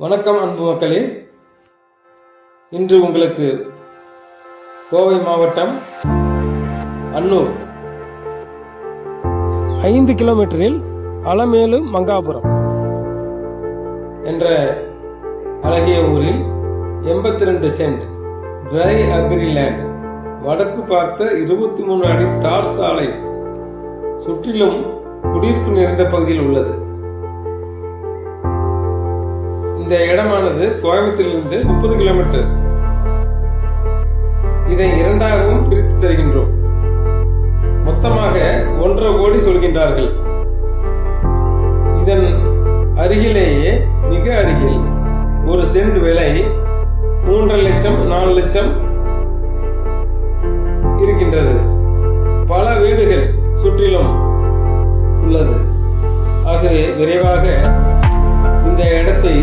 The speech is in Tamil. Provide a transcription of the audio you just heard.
வணக்கம் அன்பு மக்களே. இன்று உங்களுக்கு கோவை மாவட்டம் அன்னூர் ஐந்து கிலோமீட்டரில் அலமேலு மங்காபுரம் என்ற அழகிய ஊரில் எண்பத்தி ரெண்டு சென்ட் ட்ரை அக்ரி லேண்ட் வடக்கு பார்த்த இருபத்தி மூணு அடி தார் சாலை சுற்றிலும் குடியிருப்பு நிறைந்த பகுதியில் உள்ளது. இந்த இடமானது கோயம்புத்தூரிலிருந்து முப்பது கிலோமீட்டர். இதை இரண்டாகவும் பிரித்து தருகின்றோம். மொத்தமாக ஒன்றரை கோடி சொல்கின்றார்கள். இதன் அருகிலேயே மிக அருகில் ஒரு சென்ட் விலை மூன்றரை லட்சம் நாலு லட்சம் நிறைவாக இந்த இடத்தை